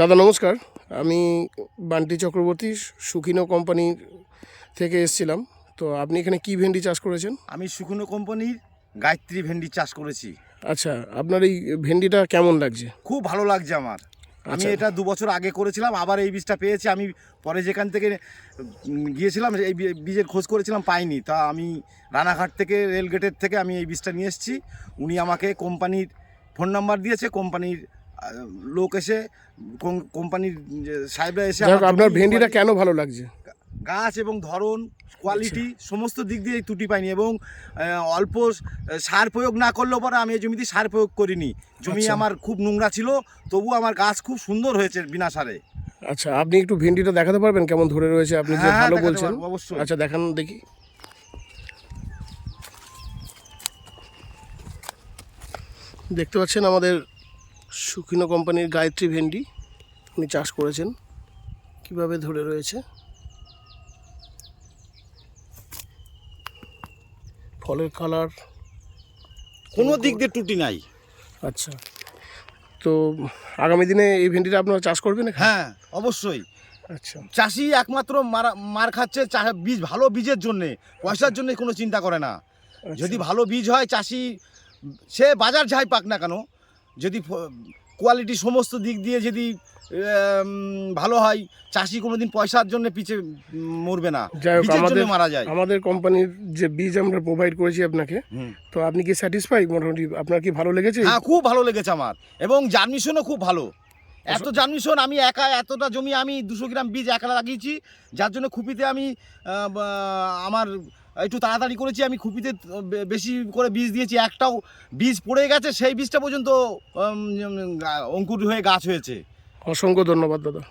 দাদা নমস্কার। আমি বান্টি চক্রবর্তী সুখিনো কোম্পানির থেকে এসেছিলাম। তো আপনি এখানে কি ভেন্ডি চাষ করেছেন? আমি শুকনো কোম্পানির গায়ত্রী ভেন্ডি চাষ করেছি। আচ্ছা আপনার এই ভেন্ডিটা কেমন লাগছে? খুব ভালো লাগছে আমার। আমি আচ্ছা। এটা দু বছর আগে করেছিলাম আবার এই বীজটা পেয়েছি। আমি পরে যেখান থেকে গিয়েছিলাম এই বীজের খোঁজ করেছিলাম পাইনি। তা আমি রানাঘাট থেকে রেলগেটের থেকে আমি এই বীজটা নিয়ে এসেছি। উনি আমাকে কোম্পানির ফোন নাম্বার দিয়েছে কোম্পানির লোক এসে কোম্পানির সাহেবরা এসে আপনার ভেন্ডিটা কেন ভালো লাগছে? গাছ এবং ধরন কোয়ালিটি সমস্ত দিক দিয়ে ত্রুটি পাইনি এবং অল্প সার প্রয়োগ না করলেও পরে আমি এই জমিতে সার প্রয়োগ করিনি। জমি আচ্ছা। আমার খুব নোংরা ছিল তবু আমার গাছ খুব সুন্দর হয়েছে বিনা সারে। আচ্ছা আপনি একটু ভেন্ডিটা দেখাতে পারবেন কেমন ধরে রয়েছে? আপনি যে হ্যাঁ, ভালো বলছেন। অবশ্যই। আচ্ছা দেখান দেখি। দেখতে পাচ্ছেন আমাদের সুখিনো কোম্পানির গায়ত্রী ভেন্ডি উনি চাষ করেছেন। কীভাবে ধরে রয়েছে? ফলের কালার কোনো দিক দিয়ে ত্রুটি নাই। আচ্ছা। তো আগামী দিনে এই ভেন্ডিটা আপনারা চাষ করবেন হ্যাঁ অবশ্যই। আচ্ছা। চাষি একমাত্র মারা মার খাচ্ছে বীজ ভালো বীজের জন্যে পয়সার জন্য কোনো চিন্তা করে না। আচ্ছা। যদি ভালো বীজ হয় চাষি সে বাজার যাই পাক না কেন যদি কোয়ালিটি সমস্ত দিক দিয়ে যদি ভালো হয় চাষি কোনোদিন পয়সার জন্য পিছে মরবে না। আমাদের মারা যায়। আমাদের কোম্পানির যে বীজ আমরা প্রোভাইড করেছি আপনাকে তো আপনি কি স্যাটিসফাই মোটামুটি আপনার কি ভালো লেগেছে? হ্যাঁ খুব ভালো লেগেছে আমার। এবং জার্মিশনও খুব ভালো। এত জার্মিশন আমি একা এতটা জমি আমি দুশো গ্রাম বীজ একা লাগিয়েছি যার জন্য খুপিতে আমি আমার একটু তাড়াতাড়ি করেছি, আমি খুপিতে বেশি করে বীজ দিয়েছি, একটাও বীজ পড়ে গেছে, সেই বীজটা পর্যন্ত অঙ্কুর হয়ে গাছ হয়েছে। অসংখ্য ধন্যবাদ, দাদা।